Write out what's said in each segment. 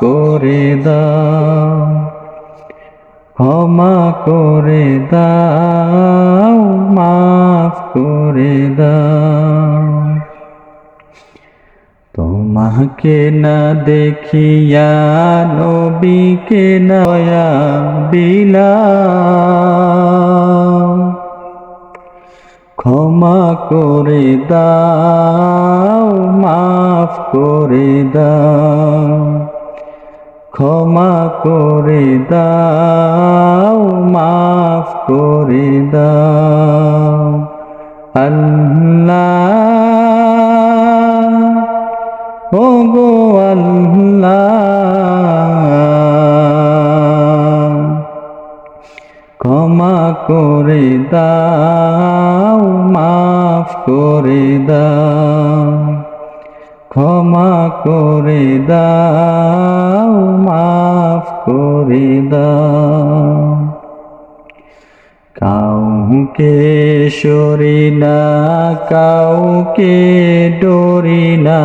করে দাও, ক্ষমা করে দাও, মাফ করে দাও। তোমাকে না দেখিয়া নবীকে নয়া বিলা ক্ষমা করে দাও, মাফ করে দাও। ক্ষমা করে দাও, মাফ করে দাও। আল্লাহ ও গো ক্ষমা করে দাও, মাফ করে দাও। ক্ষমা করে দাও, মাফ করে দাও। কাউকে সরি না, কাউকে ডরি না,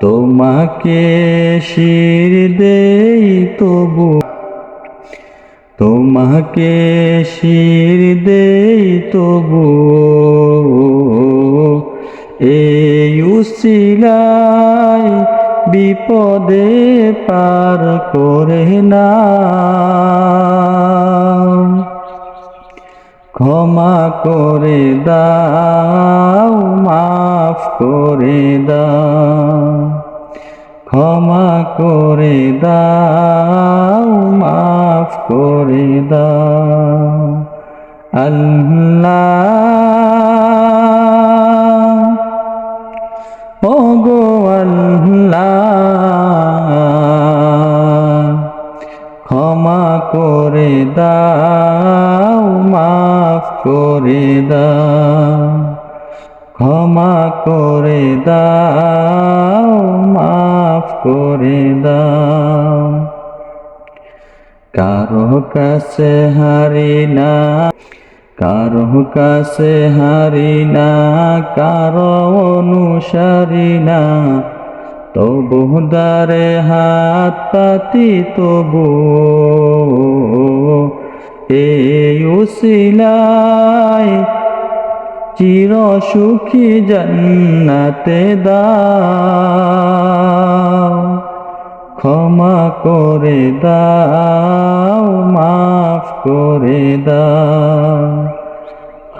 তোমাকে শির দেই তবু। তোমাকে শির দেই তবু। এই উসিলায় বিপদে পার করে না। ক্ষমা করে দাও, মাফ করে দাও। ক্ষমা করে দাও, মাফ করে দাও। আল্লাহ করে দাও, মাফ করে দাও। ক্ষমা করে দাও, মাফ করে দাও। কারও কাছে হারি না, কারও কাছে হারি না, কারও অনুসারী না। তবু দারে হাত পাতি তবু এই উসিলায় চির সুখী জান্নাতে দাও। ক্ষমা করে দাও, মাফ করে দাও।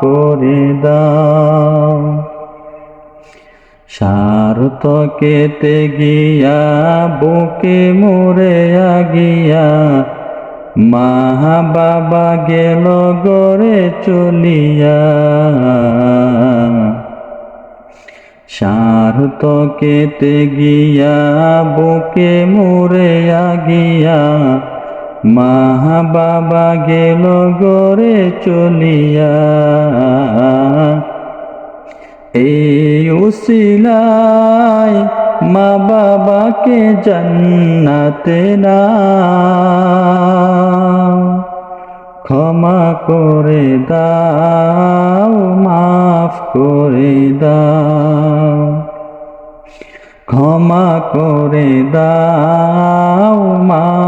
করে দাও কেতে গিয়া, বুকে মোরে আগিয়া মা বাবা গেল গরে চলিয়া। কেতে গিয়া, বুকে মোরে আগিয়া মা বাবা গেল গরে চলিয়া। এই উসিলায় মা বাবাকে জান্নাতে না ক্ষমা করে দাও, মাফ করে দাও। ক্ষমা করে দাও মাফ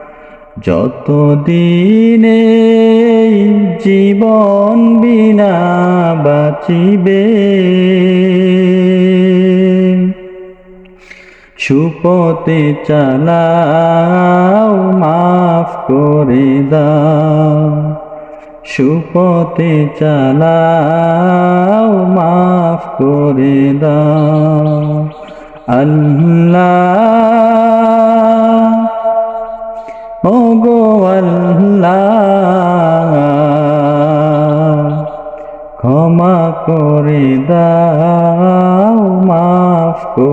যত দিনে জীবন বিনা বাঁচিবে সুপতে চালাও, মাফ করে দাও। সুপতে চালাও, মাফ করে দাও। আল্লাহ